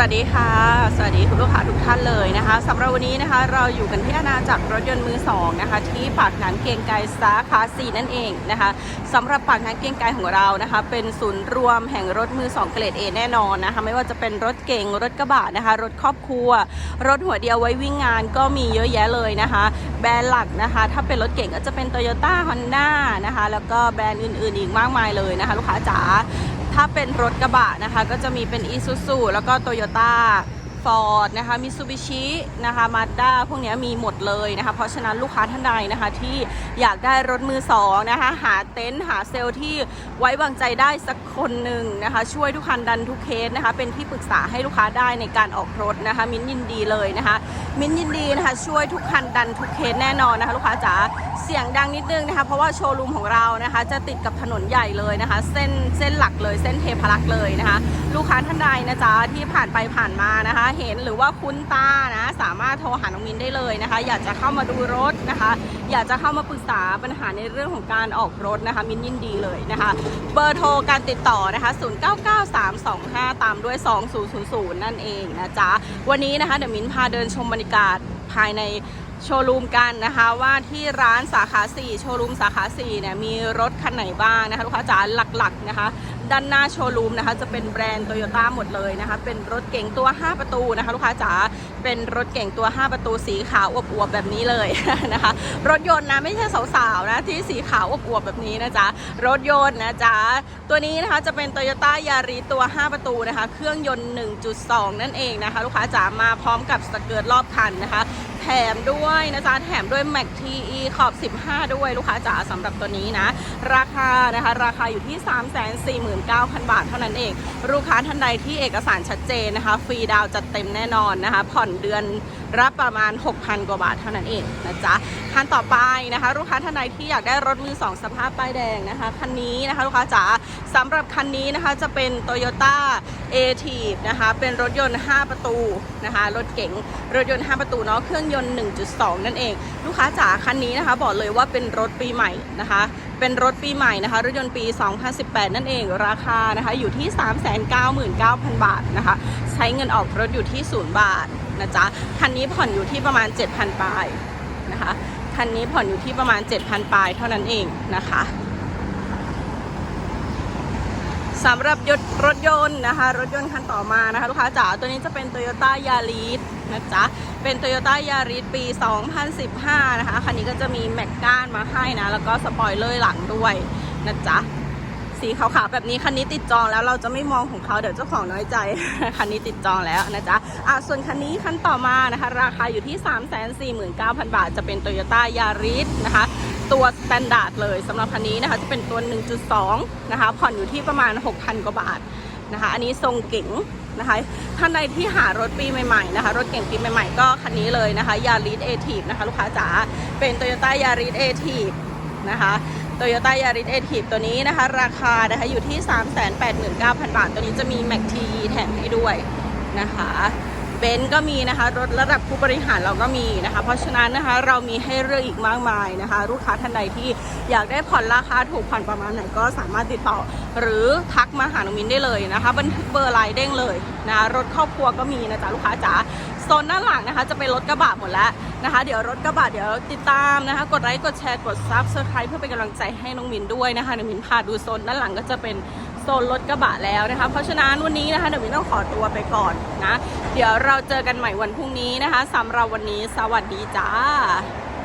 วัสดีค่ะ สวัสดีคุณลูกค้าทุกท่านเลยนะคะสำหรับวันนี้นะคะเราอยู่กันที่อาณาจักรรถยนต์มือสองนะคะที่ปากน้ำเกียงไกรสาขา4นั่นเองนะคะสำหรับปากน้ำเกียงไกรของเรานะคะ เป็นศูนย์รวมแห่งรถมือสองเกรด A แน่นอนนะคะไม่ว่าจะเป็นรถเก๋งรถกระบะนะคะรถครอบครัว รถหัวเดียวไว้วิ่งงานก็มีเยอะแยะเลยนะคะ แบรนด์หลักนะคะ ถ้าเป็นรถเก๋งก็จะเป็น Toyota Honda นะคะแล้วก็แบรนด์อื่น ๆ อีกมากมายเลยนะคะ ลูกค้าจ๋า ถ้าเป็นรถกระบะนะคะ ก็จะมีเป็น Isuzu แล้วก็ Toyota Ford นะคะ Mitsubishi นะคะมาด้าพวกนี้มีหมดเลยนะคะ เพราะฉะนั้นลูกค้าท่านใดนะคะที่อยากได้รถมือสองนะคะ หาเต็นท์หาเซลล์ที่ไว้วางใจได้สักคนหนึ่งนะคะ ช่วยทุกคันดันทุกเคสนะคะ เป็นที่ปรึกษาให้ลูกค้าได้ในการออกรถนะคะ มิ้นยินดีเลยนะคะ มิ้นยินดีนะคะช่วยทุกคันดันทุกเคสแน่นอนนะคะ ลูกค้าจ๋าเสียงดังนิดนึงนะคะ เพราะว่าโชว์รูมของเรานะคะ จะติดกับถนนใหญ่เลยนะคะ เส้นเส้นหลักเลยเส้นเทพลักษ์เลยนะคะ ลูกค้าท่านใดนะจ๊ะที่ผ่านไปผ่านมานะคะ เห็นหรือว่าคุ้นตานะสามารถโทรหาน้องมินได้เลยนะคะ อยากจะเข้ามาดูรถ นะคะ อยากจะเข้ามาปรึกษาปัญหาในเรื่องของการออกรถนะคะมินยินดีเลยนะคะ เบอร์โทรการติดต่อนะคะ099325 ตามด้วย 2000 นั่นเองนะจ๊ะ วันนี้นะคะเดี๋ยวมินพาเดินชมบรรยากาศภายในโชว์รูมกันนะคะว่าที่ร้านสาขา 4 โชว์รูมสาขา4เนี่ยมีรถคันไหนบ้างนะคะลูกค้าจ๋าหลักๆนะคะ ด้านหน้าโชว์รูมนะคะจะเป็นแบรนด์โตโยต้าหมดเลยนะคะ เป็นรถเก๋งตัว 5 ประตูนะคะลูกค้าจ๋า เป็นรถเก๋งตัว 5 ประตูสีขาวอวบๆแบบนี้เลยนะคะ รถยนต์นะไม่ใช่สาวๆนะที่สีขาวอวบๆแบบนี้นะจ๊ะรถยนต์นะจ๊ะตัวนี้นะคะจะเป็นโตโยต้ายาริตัว 5 ประตูนะคะ เครื่องยนต์ 1.2 นั่นเองนะคะ ลูกค้าจ๋ามาพร้อมกับสเกิร์ตรอบคันนะคะแถมด้วยนะจ๊ะแถมด้วย Mac TE ขอบ 15 ด้วยลูกค้าจ๋าสำหรับตัวนี้นะ รา คานะคะ ราคาอยู่ที่ 349,000 บาทเท่านั้นเอง ลูกค้าท่านใดที่เอกสารชัดเจนนะคะ ฟรีดาวน์จัดเต็มแน่นอนนะคะ ผ่อนเดือนรับประมาณ 6,000 กว่าบาทเท่านั้นเองนะจ๊ะคันต่อไปนะคะ ลูกค้าท่านใดที่อยากได้รถมือ 2 สภาพป้ายแดงนะคะคันนี้นะคะลูกค้าจ๋าสำหรับคันนี้นะคะจะเป็น Toyota a t i v นะคะเป็นรถยนต์ 5 ประตูนะคะรถเก๋งรถยนต์ 5 ประตูเนาะเครื่องยนต์ 1.2 นั่นเอง ลูกค้าจ๋าคันนี้นะคะ บอกเลยว่าเป็นรถปีใหม่นะคะ เป็นรถปีใหม่นะคะ รถยนต์ปี 2018 นั่นเองราคานะคะอยู่ที่ 399,000 บาทนะคะ ใช้เงินออกรถอยู่ที่ 0 บาทนะจ๊ะคันนี้ผ่อนอยู่ที่ประมาณ 7,000ปลายนะคะคันนี้ผ่อนอยู่ที่ประมาณ 7,000ปลายเท่านั้นเองนะคะสำหรับยนต์รถยนต์นะคะ รถยนต์คันต่อมานะคะลูกค้าจ๋าตัวนี้จะเป็น Toyota Yaris นะจ๊ะ เป็น Toyota Yaris ปี 2015 นะคะ คันนี้ก็จะมีแม็กก้านมาให้นะ แล้วก็สปอยเลอร์หลังด้วยนะจ๊ะ สีขาวๆแบบนี้คันนี้ติดจองแล้วเราจะไม่มองของเขาเดี๋ยวเจ้าของน้อยใจ คันนี้ติดจองแล้วนะจ๊ะ อะส่วนคันนี้คันต่อมานะคะ ราคาอยู่ที่ 349,000 บาท จะเป็น Toyota Yaris นะคะตัวสแตนดาร์ดเลยสำหรับคันนี้นะคะจะเป็นตัว 1.2 นะคะผ่อนอยู่ที่ประมาณ 6,000 กว่าบาทนะคะ อันนี้ทรงเก๋ง นะคะ ท่านใดที่หารถปีใหม่ๆนะคะ รถเก๋งปีใหม่ๆ ก็คันนี้เลยนะคะ Yaris a t i v นะคะลูกค้าจ๋า เป็น Toyota Yaris a t i v นะคะโตโยต้ายาริสเอทีฟตัวนี้นะคะ ราคานะคะอยู่ที่ 389,000 บาท ตัวนี้จะมีแม็กทีแถมให้ด้วยนะคะเบนซ์ก็มีนะคะรถระดับผู้บริหารเราก็มีนะคะ เพราะฉะนั้นนะคะเรามีให้เลือกอีกมากมายนะคะ ลูกค้าท่านใดที่อยากได้ผ่อนราคาถูกผ่อนประมาณไหนก็สามารถติดต่อ หรือทักมาหาน้องมินได้เลยนะคะบันทึกเบอร์ไลน์เด้งเลยนะรถครอบครัวก็มีนะจ๊ะลูกค้าจ๋าโซนด้านหลังนะคะ จะเป็นรถกระบะหมดแล้วนะคะ เดี๋ยวรถกระบะเดี๋ยวติดตามนะคะ กดไลค์กดแชร์กดซับสไครป์เพื่อเป็นกำลังใจให้น้องมินด้วยนะคะน้องมินพาดูโซนด้านหลังก็จะเป็นโซนรถกระบะแล้วนะคะ เพราะฉะนั้นวันนี้นะคะเดี๋ยวมินต้องขอตัวไปก่อนนะ เดี๋ยวเราเจอกันใหม่วันพรุ่งนี้นะคะสำหรับวันนี้สวัสดีจ้า